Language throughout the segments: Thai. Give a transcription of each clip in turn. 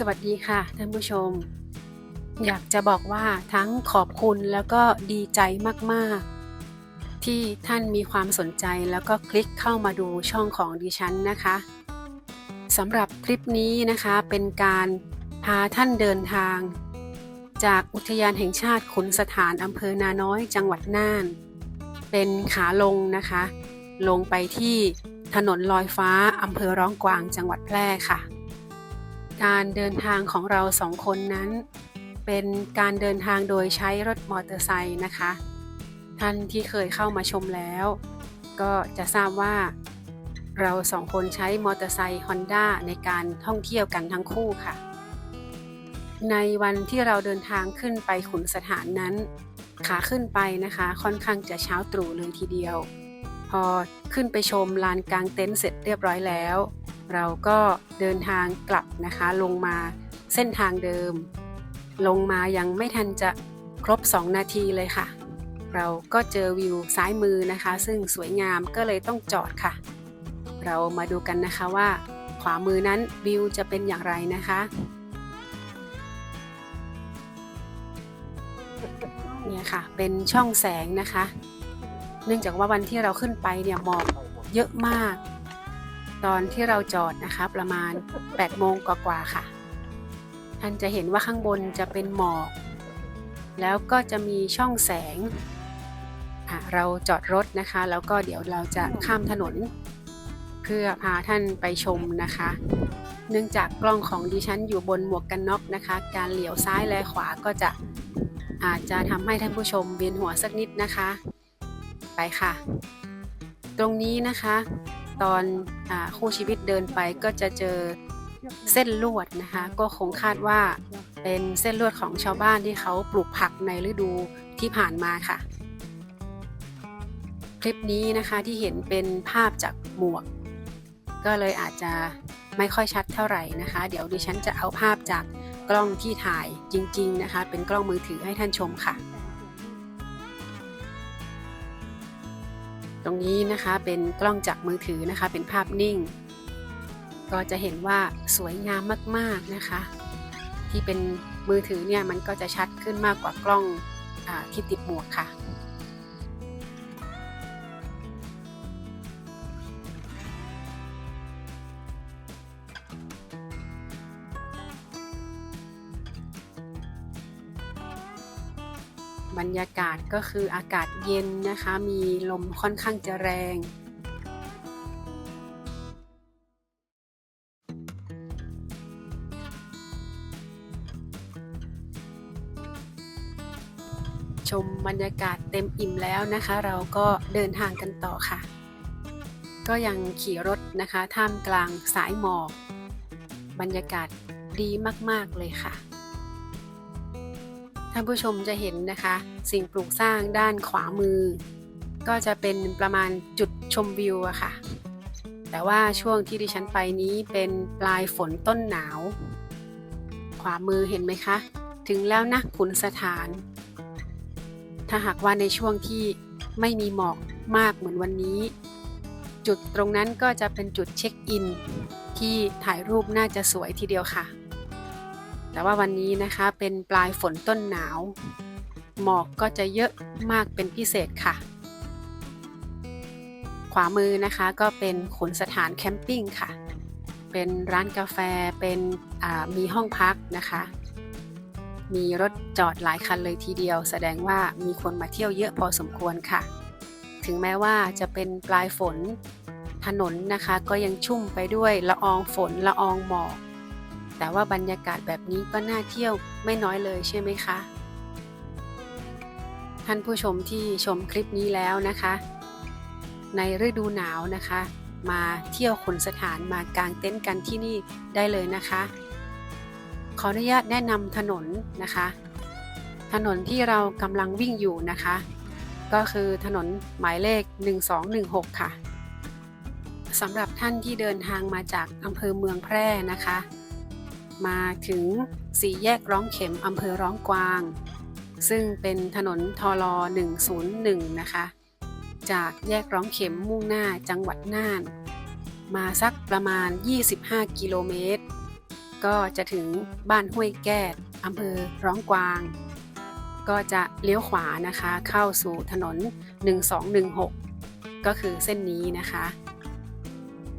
สวัสดีค่ะท่านผู้ชม อยากจะบอกว่าทั้งขอบคุณแล้วก็ดีใจมากๆ ที่ท่านมีความสนใจแล้วก็คลิกเข้ามาดูช่องของดิฉันนะคะสำหรับคลิปนี้นะคะเป็นการพาท่านเดินทาง จากอุทยานแห่งชาติขุนสถานอำเภอนาน้อยจังหวัดน่าน เป็นขาลงนะคะ ลงไปที่ถนนลอยฟ้าอำเภอร้องกวางจังหวัดแพร่ค่ะ การเดินทางของเราสองคนนั้น เป็นการเดินทางโดยใช้รถมอเตอร์ไซค์นะคะ ท่านที่เคยเข้ามาชมแล้ว ก็จะทราบว่า เราสองคนใช้มอเตอร์ไซค์ฮอนด้าในการท่องเที่ยวกันทั้งคู่ค่ะ ในวันที่เราเดินทางขึ้นไปขุนสถานนั้น ขาขึ้นไปนะคะค่อนข้างจะเช้าตรู่เลยทีเดียว พอขึ้นไปชมลานกลางเต็นท์เสร็จเรียบร้อยแล้ว เราก็เดินทางกลับนะคะ ลงมาเส้นทางเดิม ลงมายังไม่ทันจะครบ 2 นาทีเลยค่ะ เราก็เจอวิวซ้ายมือนะคะ ซึ่งสวยงามก็เลยต้องจอดค่ะ เรามาดูกันนะคะว่า ขวามือนั้นวิวจะเป็นอย่างไรนะคะเนี่ยค่ะเป็นช่องแสงนะคะ เนื่องจากว่าวันที่เราขึ้นไปเนี่ยหมอกเยอะมาก ตอนที่เราจอดนะคะประมาณ8โมงกว่าๆค่ะ ท่านจะเห็นว่าข้างบนจะเป็นหมอก แล้วก็จะมีช่องแสงอะเราจอดรถนะคะ แล้วก็เดี๋ยวเราจะข้ามถนน เพื่อพาท่านไปชมนะคะ เนื่องจากกล้องของดิฉันอยู่บนหมวกกันน็อกนะคะ การเหลียวซ้ายและขวาก็จะอาจจะทำให้ท่านผู้ชมเวียนหัวสักนิดนะคะ ไปค่ะ ตรงนี้นะคะ ตอนอคู่ชีวิตเดินไปก็จะเจอเส้นลวดนะคะก็คงคาดว่าเป็นเส้นลวดของชาวบ้านที่เขาปลูกผักในฤดูที่ผ่านมาค่ะ คลิปนี้นะคะที่เห็นเป็นภาพจากหมวก ก็เลยอาจจะไม่ค่อยชัดเท่าไหร่นะคะ เดี๋ยวดิฉันจะเอาภาพจากกล้องที่ถ่ายจริง ๆนะคะ เป็นกล้องมือถือให้ท่านชมค่ะ ตรงนี้นะคะ เป็นกล้องจากมือถือนะคะ เป็นภาพนิ่ง ก็จะเห็นว่าสวยงามมากๆนะคะ ที่เป็นมือถือเนี่ยมันก็จะชัดขึ้นมากกว่ากล้องอที่ติดหมวกค่ะ บรรยากาศก็คืออากาศเย็นนะคะ มีลมค่อนข้างจะแรง ชมบรรยากาศเต็มอิ่มแล้วนะคะ เราก็เดินทางกันต่อค่ะ ก็ยังขี่รถนะคะ ท่ามกลางสายหมอก บรรยากาศดีมาก ๆ เลยค่ะ ท่านผู้ชมจะเห็นนะคะ สิ่งปลูกสร้างด้านขวามือ ก็จะเป็นประมาณจุดชมวิวอะค่ะ แต่ว่าช่วงที่ดิฉันไปนี้เป็นปลายฝนต้นหนาว ขวามือเห็นไหมคะ ถึงแล้วนะขุนสถาน ถ้าหากว่าในช่วงที่ไม่มีหมอกมากเหมือนวันนี้ จุดตรงนั้นก็จะเป็นจุดเช็คอิน ที่ถ่ายรูปน่าจะสวยทีเดียวค่ะ แต่ว่าวันนี้นะคะเป็นปลายฝนต้นหนาว หมอกก็จะเยอะมากเป็นพิเศษค่ะ ขวามือนะคะก็เป็นขุนสถานแคมปิ้งค่ะ เป็นร้านกาแฟเป็นมีห้องพักนะคะ มีรถจอดหลายคันเลยทีเดียว แสดงว่ามีคนมาเที่ยวเยอะพอสมควรค่ะ ถึงแม้ว่าจะเป็นปลายฝนถนนนะคะก็ยังชุ่มไปด้วยละอองฝนละอองหมอก แต่ว่าบรรยากาศแบบนี้ก็น่าเที่ยวไม่น้อยเลยใช่ไหมคะ ท่านผู้ชมที่ชมคลิปนี้แล้วนะคะ ในฤดูหนาวนะคะ มาเที่ยวขุนสถานมากางเต็นท์กันที่นี่ได้เลยนะคะ ขออนุญาตแนะนำถนนนะคะ ถนนที่เรากำลังวิ่งอยู่นะคะ ก็คือถนนหมายเลข 1216 ค่ะสำหรับท่านที่เดินทางมาจากอำเภอเมืองแพร่นะคะ มาถึงสี่แยกร้องเข็มอำเภอร้องกวาง ซึ่งเป็นถนนทล101 นะคะ จากแยกร้องเข็มมุ่งหน้าจังหวัดน่าน มาสักประมาณ 25 กิโลเมตร ก็จะถึงบ้านห้วยแก้ดอำเภอร้องกวาง ก็จะเลี้ยวขวานะคะ เข้าสู่ถนน 1216 ก็คือเส้นนี้นะคะ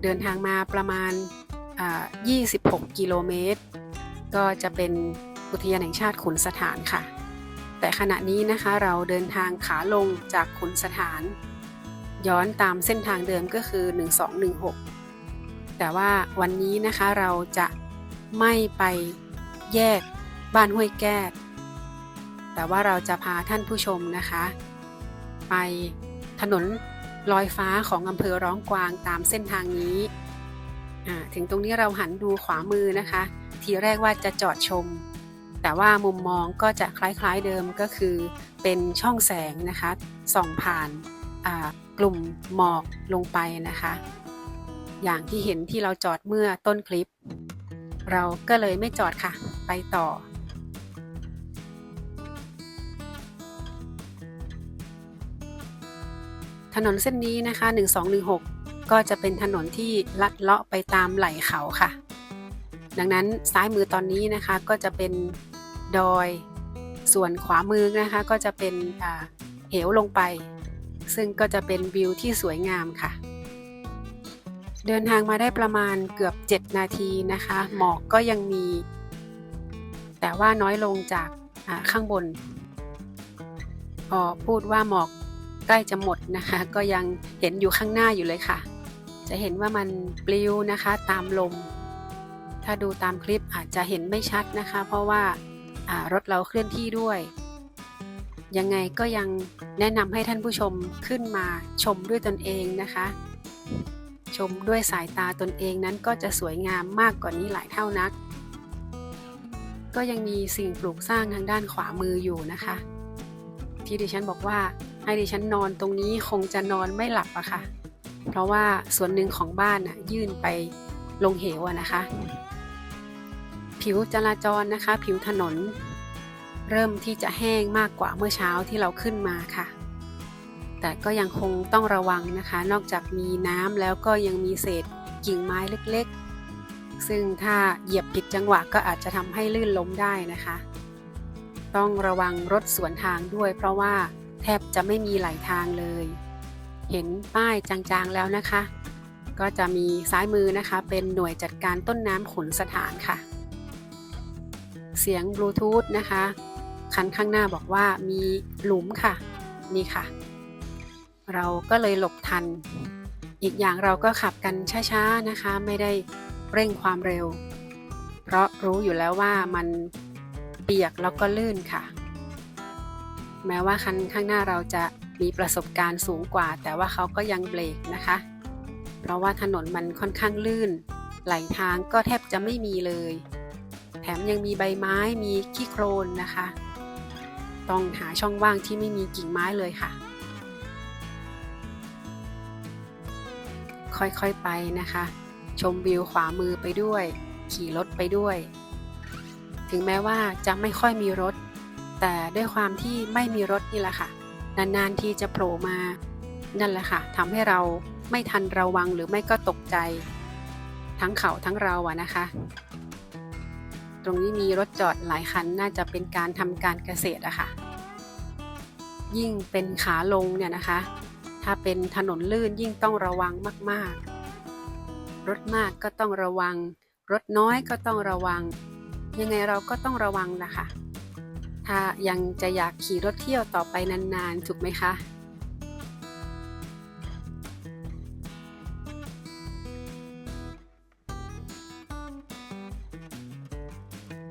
เดินทางมาประมาณ 26 กิโลเมตร ก็จะเป็นอุทยานแห่งชาติขุนสถานค่ะ แต่ขณะนี้นะคะเราเดินทางขาลงจากขุนสถาน ย้อนตามเส้นทางเดิมก็คือ 1216 แต่ว่าวันนี้นะคะเราจะไม่ไปแยกบ้านห้วยแก้แต่ว่าเราจะพาท่านผู้ชมนะคะ ไปถนนลอยฟ้าของอำเภอร้องกวางตามเส้นทางนี้ ถึงตรงนี้เราหันดูขวามือนะคะ ทีแรกว่าจะจอดชม แต่ว่ามุมมองก็จะคล้ายๆเดิมก็คือเป็นช่องแสงนะคะส่องผ่านกลุ่มหมอกลงไปนะคะ อย่างที่เห็นที่เราจอดเมื่อต้นคลิป เราก็เลยไม่จอดค่ะ ไปต่อถนนเส้นนี้นะคะ 1216 ก็จะเป็นถนนที่ลัดเลาะไปตามไหล่เขาค่ะ ดังนั้นซ้ายมือตอนนี้นะคะก็จะเป็นดอย ส่วนขวามือนะคะก็จะเป็นเหวลงไป ซึ่งก็จะเป็นวิวที่สวยงามค่ะ เดินทางมาได้ประมาณเกือบ 7 นาทีนะคะ หมอกก็ยังมี แต่ว่าน้อยลงจากาข้างบน พอพูดว่าหมอกใกล้จะหมดนะคะ ก็ยังเห็นอยู่ข้างหน้าอยู่เลยค่ะ จะเห็นว่ามันปลิวนะคะตามลม ถ้าดูตามคลิปอาจจะเห็นไม่ชัดนะคะ เพราะว่ารถเราเคลื่อนที่ด้วย ยังไงก็ยังแนะนำให้ท่านผู้ชมขึ้นมาชมด้วยตนเองนะคะ ชมด้วยสายตาตนเองนั้นก็จะสวยงามมากกว่านี้หลายเท่านัก ก็ยังมีสิ่งปลูกสร้างทางด้านขวามืออยู่นะคะ ที่ดิฉันบอกว่าให้ดิฉันนอนตรงนี้คงจะนอนไม่หลับอะค่ะ ราะว่าส่วนหนึ่งของบ้านน่ะยื่นไปลงเหวนะคะ ผิวจราจรนะคะ ผิวถนน เริ่มที่จะแห้งมากกว่าเมื่อเช้าที่เราขึ้นมาค่ะ แต่ก็ยังคงต้องระวังนะคะ นอกจากมีน้ำแล้วก็ยังมีเศษกิ่งไม้เล็กๆ ซึ่งถ้าเหยียบผิดจังหวะก็อาจจะทำให้ลื่นล้มได้นะคะ ต้องระวังรถสวนทางด้วย เพราะว่าแทบจะไม่มีไหลทางเลย เห็นป้ายจางๆแล้วนะคะ ก็จะมีซ้ายมือนะคะ เป็นหน่วยจัดการต้นน้ำขุนสถานค่ะ เสียงบลูทูธนะคะ คันข้างหน้าบอกว่ามีหลุมค่ะ นี่ค่ะ เราก็เลยหลบทัน อีกอย่างเราก็ขับกันช้าๆนะคะ ไม่ได้เร่งความเร็ว เพราะรู้อยู่แล้วว่ามันเปียกแล้วก็ลื่นค่ะ แม้ว่าคันข้างหน้าเราจะ มีประสบการณ์สูงกว่า แต่ว่าเขาก็ยังเบรกนะคะ เพราะว่าถนนมันค่อนข้างลื่น ไหลทางก็แทบจะไม่มีเลย แถมยังมีใบไม้มีขี้โคลนนะคะ ต้องหาช่องว่างที่ไม่มีกิ่งไม้เลยค่ะ ค่อยๆไปนะคะ ชมวิวขวามือไปด้วย ขี่รถไปด้วย ถึงแม้ว่าจะไม่ค่อยมีรถ แต่ด้วยความที่ไม่มีรถนี่แหละค่ะ นานๆทีจะโผล่มา นั่นแหละค่ะทำให้เราไม่ทันระวังหรือไม่ก็ตกใจ ทั้งเขาทั้งเราอะนะคะ ตรงนี้มีรถจอดหลายคันน่าจะเป็นการทำการเกษตรอะค่ะ ยิ่งเป็นขาลงเนี่ยนะคะ ถ้าเป็นถนนลื่นยิ่งต้องระวังมากๆ รถมากก็ต้องระวัง รถน้อยก็ต้องระวัง ยังไงเราก็ต้องระวังนะคะ ถ้ายังจะอยากขี่รถเที่ยวต่อไปนานๆ ถูกไหมคะ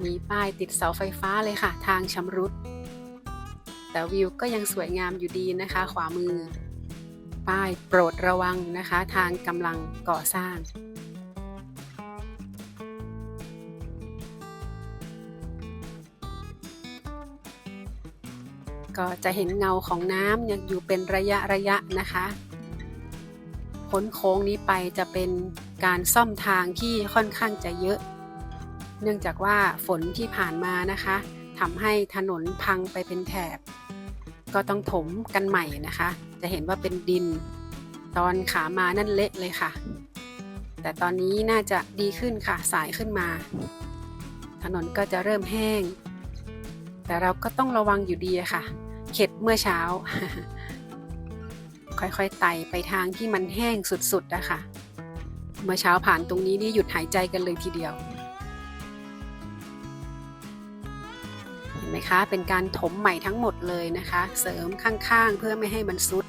มีป้ายติดเสาไฟฟ้าเลยค่ะ ทางชำรุด แต่วิวก็ยังสวยงามอยู่ดีนะคะ ขวามือ ป้ายโปรดระวังนะคะ ทางกำลังก่อสร้าง ก็จะเห็นเงาของน้ำยังอยู่เป็นระยะระยะนะคะพ้นโค้งนี้ไปจะเป็นการซ่อมทางที่ค่อนข้างจะเยอะ เนื่องจากว่าฝนที่ผ่านมานะคะทำให้ถนนพังไปเป็นแถบ ก็ต้องถมกันใหม่นะคะ จะเห็นว่าเป็นดิน ตอนขามานั่นเละเลยค่ะ แต่ตอนนี้น่าจะดีขึ้นค่ะสายขึ้นมา ถนนก็จะเริ่มแห้ง แต่เราก็ต้องระวังอยู่ดีค่ะ เข็ดเมื่อเช้า ค่อยๆไต่ไปทางที่มันแห้งสุดๆนะคะเมื่อเช้าผ่านตรงนี้นี่หยุดหายใจกันเลยทีเดียว เห็นไหมคะ เป็นการถมใหม่ทั้งหมดเลยนะคะ เสริมข้างๆเพื่อไม่ให้มันซุด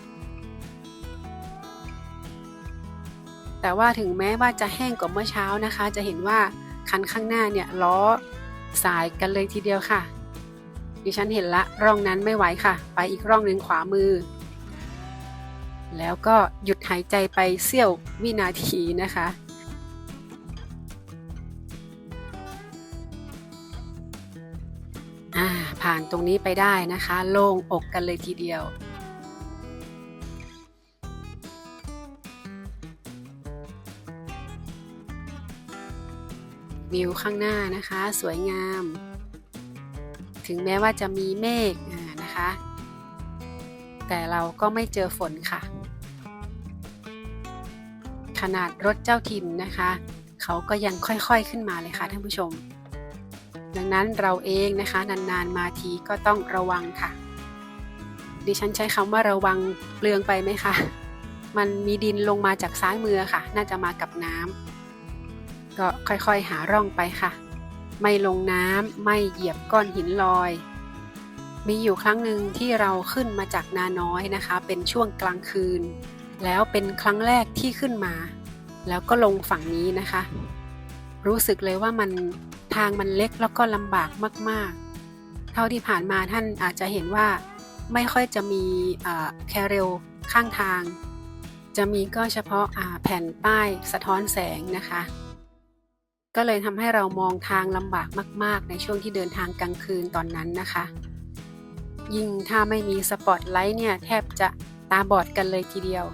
แต่ว่าถึงแม้ว่าจะแห้งกว่าเมื่อเช้านะคะ จะเห็นว่าคันข้างหน้าเนี่ยล้อสายกันเลยทีเดียวค่ะ ดิฉันเห็นละร่องนั้นไม่ไหวค่ะ ไปอีกร่องหนึ่งขวามือ แล้วก็หยุดหายใจไปเสี้ยววินาทีนะคะอ่าผ่านตรงนี้ไปได้นะคะ โล่งอกกันเลยทีเดียววิวข้างหน้านะคะ สวยงาม ถึงแม้ว่าจะมีเมฆนะคะ แต่เราก็ไม่เจอฝนค่ะ ขนาดรถเจ้าถิ่นนะคะ เขาก็ยังค่อยๆขึ้นมาเลยค่ะท่านผู้ชม ดังนั้นเราเองนะคะนานๆมาทีก็ต้องระวังค่ะ ดิฉันใช้คำว่าระวังเปลืองไปไหมคะมันมีดินลงมาจากซ้ายมือค่ะ น่าจะมากับน้ำก็ค่อยๆหาร่องไปค่ะ ไม่ลงน้ำไม่เหยียบก้อนหินลอย มีอยู่ครั้งหนึ่งที่เราขึ้นมาจากนาน้อยนะคะ เป็นช่วงกลางคืน แล้วเป็นครั้งแรกที่ขึ้นมา แล้วก็ลงฝั่งนี้นะคะ รู้สึกเลยว่ามันทางมันเล็กแล้วก็ลำบากมาก ๆ เท่าที่ผ่านมาท่านอาจจะเห็นว่าไม่ค่อยจะมีแคเรลข้างทาง จะมีก็เฉพาะแผ่นป้ายสะท้อนแสงนะคะ ก็เลยทำให้เรามองทางลำบากมาก ๆ ในช่วงที่เดินทางกลางคืนตอนนั้นนะคะ ยิ่งถ้าไม่มีสปอตไลท์เนี่ยแทบจะตาบอดกันเลยทีเดียว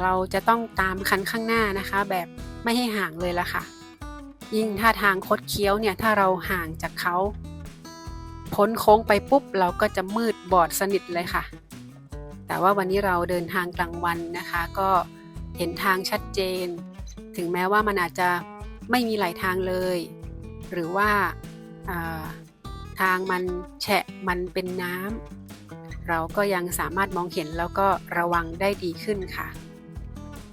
เราจะต้องตามคันข้างหน้านะคะ แบบไม่ให้ห่างเลยละค่ะ ยิ่งถ้าทางคดเคี้ยวเนี่ยถ้าเราห่างจากเขาพ้นโค้งไปปุ๊บเราก็จะมืดบอดสนิทเลยค่ะ แต่ว่าวันนี้เราเดินทางกลางวันนะคะ ก็เห็นทางชัดเจน ถึงแม้ว่ามันอาจจะ ไม่มีหลายทางเลย หรือว่าทางมันแฉะมันเป็นน้ำเราก็ยังสามารถมองเห็นแล้วก็ระวังได้ดีขึ้นค่ะ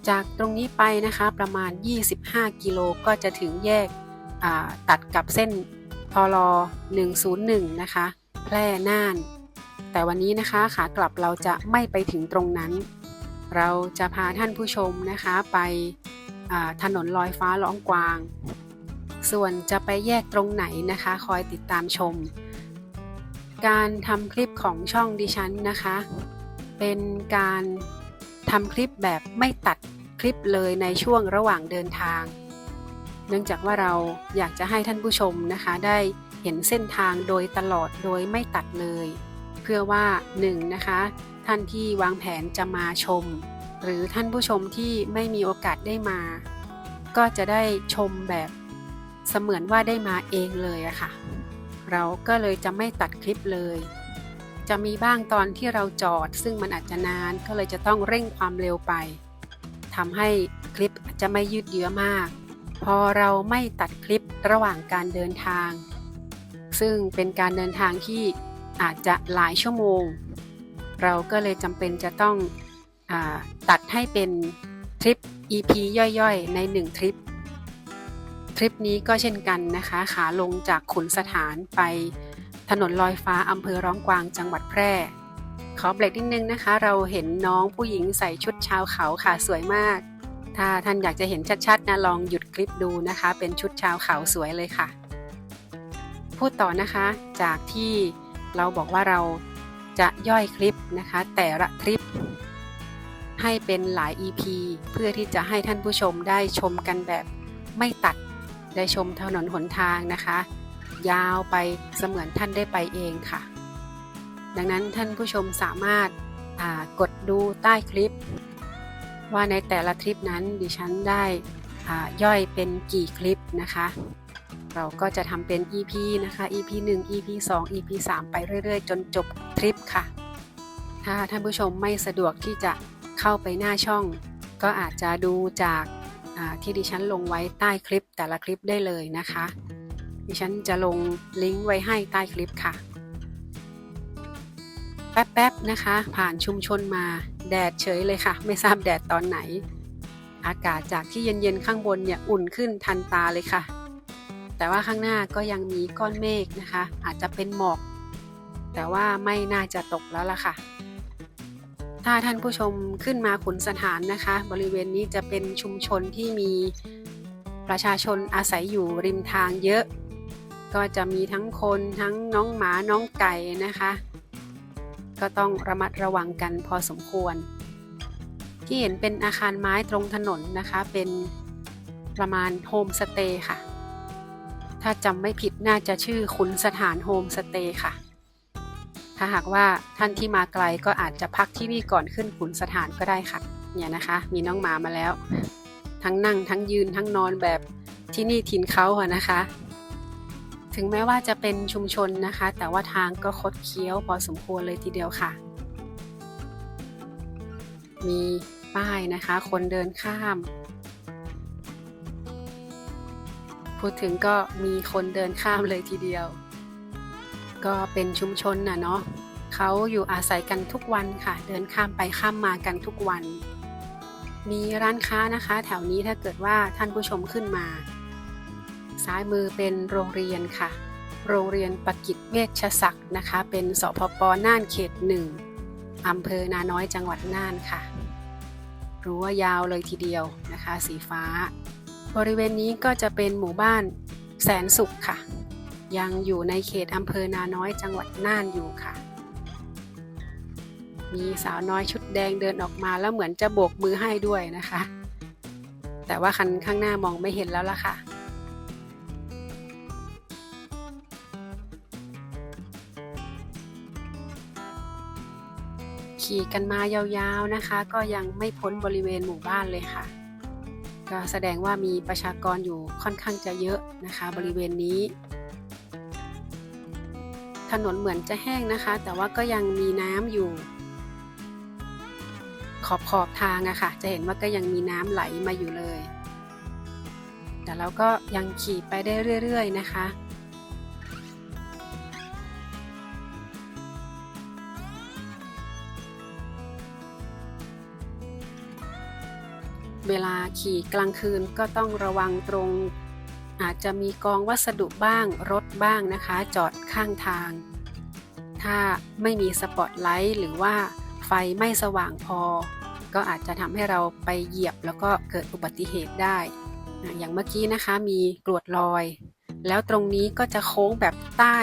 จากตรงนี้ไปนะคะประมาณ 25 กิโลก็จะถึงแยกตัดกับเส้นทล101 นะคะ แพร่น่าน แต่วันนี้นะคะขากลับเราจะไม่ไปถึงตรงนั้น เราจะพาท่านผู้ชมนะคะไป ถนนลอยฟ้าล้องกวาง ส่วนจะไปแยกตรงไหนนะคะ คอยติดตามชม การทำคลิปของช่องดิฉันนะคะ เป็นการทำคลิปแบบไม่ตัดคลิปเลยในช่วงระหว่างเดินทาง เนื่องจากว่าเราอยากจะให้ท่านผู้ชมนะคะ ได้เห็นเส้นทางโดยตลอดโดยไม่ตัดเลย เพื่อว่า1นนะคะท่านที่วางแผนจะมาชม หรือท่านผู้ชมที่ไม่มีโอกาสได้มา ก็จะได้ชมแบบเสมือนว่าได้มาเองเลยอะค่ะ เราก็เลยจะไม่ตัดคลิปเลย จะมีบ้างตอนที่เราจอด ซึ่งมันอาจจะนานก็เลยจะต้องเร่งความเร็วไปทำให้คลิปจะไม่ยืดเยื้อมาก พอเราไม่ตัดคลิประหว่างการเดินทาง ซึ่งเป็นการเดินทางที่อาจจะหลายชั่วโมง เราก็เลยจำเป็นจะต้อง ตัดให้เป็นทริป EP ย่อยๆ ใน 1 ทริป ทริปนี้ก็เช่นกันนะคะ ขาลงจากขุนสถานไปถนนลอยฟ้าอำเภอร้องกวางจังหวัดแพร่ ขอเบรกนิดนึงนะคะ เราเห็นน้องผู้หญิงใส่ชุดชาวเขาค่ะสวยมาก ถ้าท่านอยากจะเห็นชัดๆนะลองหยุดคลิปดูนะคะ เป็นชุดชาวเขาสวยเลยค่ะ พูดต่อนะคะจากที่เราบอกว่าเราจะย่อยคลิปนะคะ แต่ละทริป ให้เป็นหลาย EP เพื่อที่จะให้ท่านผู้ชมได้ชมกันแบบไม่ตัด ได้ชมถนนหนทางนะคะ ยาวไปเสมือนท่านได้ไปเองค่ะ ดังนั้นท่านผู้ชมสามารถกดดูใต้คลิป ว่าในแต่ละทริปนั้นดิฉันได้ย่อยเป็นกี่คลิปนะคะ เราก็จะทำเป็น EP นะคะ EP 1 EP 2 EP 3 ไปเรื่อย ๆ จนจบทริปค่ะ ถ้าท่านผู้ชมไม่สะดวกที่จะ เข้าไปหน้าช่อง ก็อาจจะดูจากที่ดิฉันลงไว้ใต้คลิปแต่ละคลิปได้เลยนะคะ ดิฉันจะลงลิงก์ไว้ให้ใต้คลิปค่ะ แป๊บๆนะคะ ผ่านชุมชนมาแดดเฉยเลยค่ะ ไม่ทราบแดดตอนไหน อากาศจากที่เย็นๆข้างบนเนี่ยอุ่นขึ้นทันตาเลยค่ะ แต่ว่าข้างหน้าก็ยังมีก้อนเมฆนะคะ อาจจะเป็นหมอก แต่ว่าไม่น่าจะตกแล้วล่ะค่ะ ถ้าท่านผู้ชมขึ้นมาขุนสถานนะคะ บริเวณนี้จะเป็นชุมชนที่มีประชาชนอาศัยอยู่ริมทางเยอะ ก็จะมีทั้งคนทั้งน้องหมาน้องไก่นะคะ ก็ต้องระมัดระวังกันพอสมควร ที่เห็นเป็นอาคารไม้ตรงถนนนะคะ เป็นประมาณโฮมสเตย์ค่ะ ถ้าจำไม่ผิดน่าจะชื่อขุนสถานโฮมสเตย์ค่ะ ถ้าหากว่าท่านที่มาไกลก็อาจจะพักที่นี่ก่อนขึ้นขุนสถานก็ได้ค่ะ เนี่ยนะคะ มีน้องหมามาแล้ว ทั้งนั่งทั้งยืนทั้งนอนแบบที่นี่ถิ่นเขาอะนะคะ ถึงแม้ว่าจะเป็นชุมชนนะคะ แต่ว่าทางก็คดเคี้ยวพอสมควรเลยทีเดียวค่ะ มีป้ายนะคะ คนเดินข้าม พูดถึงก็มีคนเดินข้ามเลยทีเดียว ก็เป็นชุมชนน่ะเนาะเขาอยู่อาศัยกันทุกวันค่ะ เดินข้ามไปข้ามมากันทุกวัน มีร้านค้านะคะ แถวนี้ถ้าเกิดว่าท่านผู้ชมขึ้นมา ซ้ายมือเป็นโรงเรียนค่ะ โรงเรียนปกิจเวชศักดิ์นะคะ เป็นสพปน่านเขตหนึ่งอำเภอนาน้อยจังหวัดน่านค่ะรั้วยาวเลยทีเดียวนะคะ สีฟ้า บริเวณนี้ก็จะเป็นหมู่บ้านแสนสุขค่ะ ยังอยู่ในเขตอำเภอนาน้อยจังหวัดน่านอยู่ค่ะ มีสาวน้อยชุดแดงเดินออกมาแล้วเหมือนจะโบกมือให้ด้วยนะคะ แต่ว่าคันข้างหน้ามองไม่เห็นแล้วล่ะค่ะขี่กันมายาวๆนะคะ ก็ยังไม่พ้นบริเวณหมู่บ้านเลยค่ะ ก็แสดงว่ามีประชากรอยู่ค่อนข้างจะเยอะนะคะ บริเวณนี้ ถนนเหมือนจะแห้งนะคะ แต่ว่าก็ยังมีน้ำอยู่ ขอบขอบทางอะค่ะ จะเห็นว่าก็ยังมีน้ำไหลมาอยู่เลย แต่เราก็ยังขี่ไปได้เรื่อยๆนะคะเวลาขี่กลางคืนก็ต้องระวังตรง อาจจะมีกองวัสดุบ้าง รถบ้างนะคะ จอดข้างทาง ถ้าไม่มีสปอตไลท์หรือว่าไฟไม่สว่างพอ ก็อาจจะทำให้เราไปเหยียบแล้วก็เกิดอุบัติเหตุได้ อย่างเมื่อกี้นะคะมีกรวดลอย แล้วตรงนี้ก็จะโค้งแบบใต้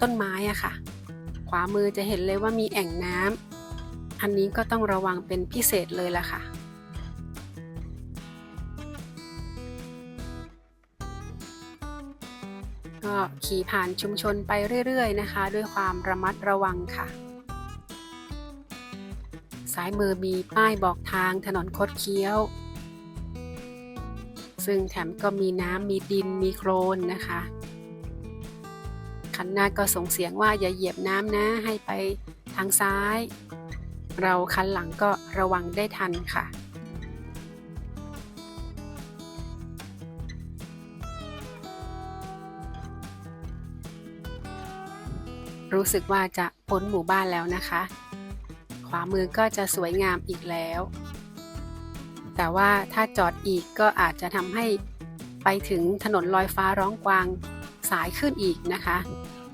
ต้นไม้อะค่ะ ขวามือจะเห็นเลยว่ามีแอ่งน้ำอันนี้ก็ต้องระวังเป็นพิเศษเลยล่ะค่ะ ก็ขี่ผ่านชุมชนไปเรื่อยๆนะคะ ด้วยความระมัดระวังค่ะซ้ายมือมีป้ายบอกทางถนนคดเคี้ยว ซึ่งแถมก็มีน้ำมีดินมีโคลนนะคะคันหน้าก็ส่งเสียงว่าอย่าเหยียบน้ำนะให้ไปทางซ้าย เราคันหลังก็ระวังได้ทันค่ะ รู้สึกว่าจะพ้นหมู่บ้านแล้วนะคะ ขวามือก็จะสวยงามอีกแล้ว แต่ว่าถ้าจอดอีกก็อาจจะทำให้ไปถึงถนนลอยฟ้าร้องกวางสายขึ้นอีกนะคะ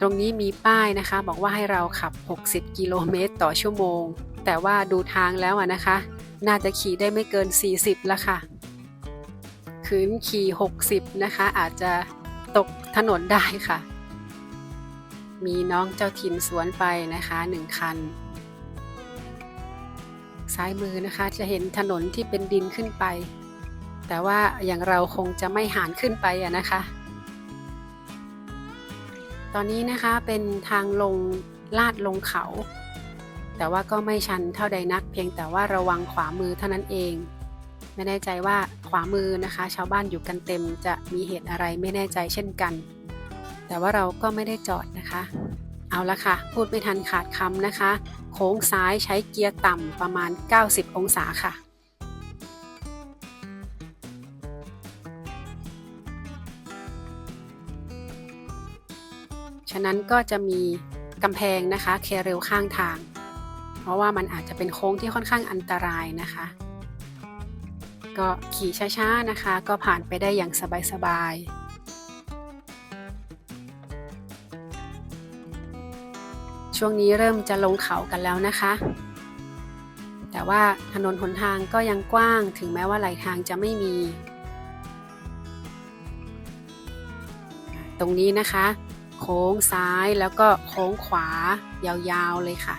ตรงนี้มีป้ายนะคะ บอกว่าให้เราขับ 60 กิโลเมตรต่อชั่วโมง แต่ว่าดูทางแล้วนะคะ น่าจะขี่ได้ไม่เกิน 40ละค่ะคืนขี่ 60 นะคะ อาจจะตกถนนได้ค่ะ มีน้องเจ้าถิ่นสวนไปนะคะหนึ่งคัน ซ้ายมือนะคะจะเห็นถนนที่เป็นดินขึ้นไป แต่ว่าอย่างเราคงจะไม่หานขึ้นไปอะนะคะ ตอนนี้นะคะเป็นทางลงลาดลงเขา แต่ว่าก็ไม่ชันเท่าใดนัก เพียงแต่ว่าระวังขวามือเท่านั้นเอง ไม่แน่ใจว่าขวามือนะคะ ชาวบ้านอยู่กันเต็มจะมีเหตุอะไรไม่แน่ใจเช่นกัน แต่ว่าเราก็ไม่ได้จอดนะคะ เอาละค่ะ พูดไม่ทันขาดคำนะคะ โค้งซ้ายใช้เกียร์ต่ำประมาณ 90 องศาค่ะฉะนั้นก็จะมีกำแพงนะคะเคเรลข้างทาง เพราะว่ามันอาจจะเป็นโค้งที่ค่อนข้างอันตรายนะคะ ก็ขี่ช้าๆนะคะ ก็ผ่านไปได้อย่างสบายๆ ช่วงนี้เริ่มจะลงเขากันแล้วนะคะ แต่ว่าถนนหนทางก็ยังกว้างถึงแม้ว่าไหลทางจะไม่มี ตรงนี้นะคะ โค้งซ้ายแล้วก็โค้งขวายาวๆเลยค่ะ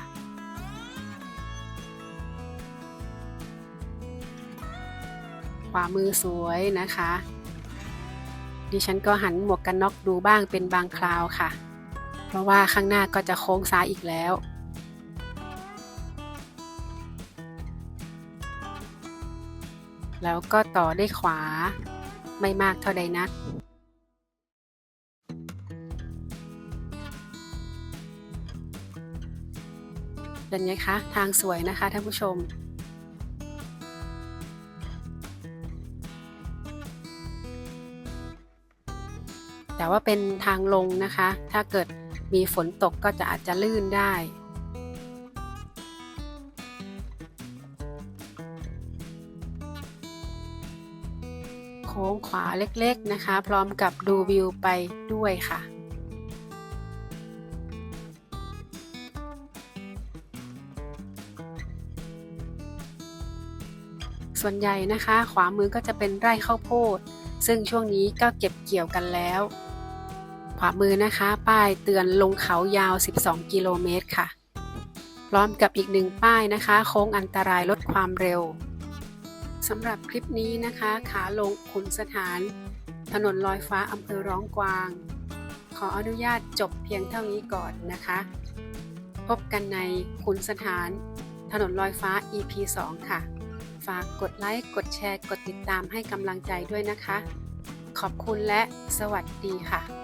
ขวามือสวยนะคะ ดิฉันก็หันหมวกกันน็อกดูบ้างเป็นบางคราวค่ะ ราะว่าข้างหน้าก็จะโค้งซ้ายอีกแล้วแล้วก็ต่อด้วยขวาไม่มากเท่าใดนัก เป็นไงคะ ทางสวยนะคะท่านผู้ชม แต่ว่าเป็นทางลงนะคะ ถ้าเกิด มีฝนตกก็จะอาจจะลื่นได้ โค้งขวาเล็กๆนะคะ พร้อมกับดูวิวไปด้วยค่ะส่วนใหญ่นะคะ ขวามือก็จะเป็นไร่ข้าวโพด ซึ่งช่วงนี้ก็เก็บเกี่ยวกันแล้ว ขวามือนะคะ ป้ายเตือนลงเขายาว 12 กิโลเมตรค่ะ พร้อมกับอีกหนึ่งป้ายนะคะ โค้งอันตรายลดความเร็วสำหรับคลิปนี้นะคะ ขาลงขุนสถาน ถนนลอยฟ้าอำเภอร้องกวาง ขออนุญาตจบเพียงเท่านี้ก่อนนะคะ พบกันในขุนสถาน ถนนลอยฟ้า EP 2 ค่ะ ฝากกดไลค์ กดแชร์ กดติดตามให้กำลังใจด้วยนะคะ ขอบคุณและสวัสดีค่ะ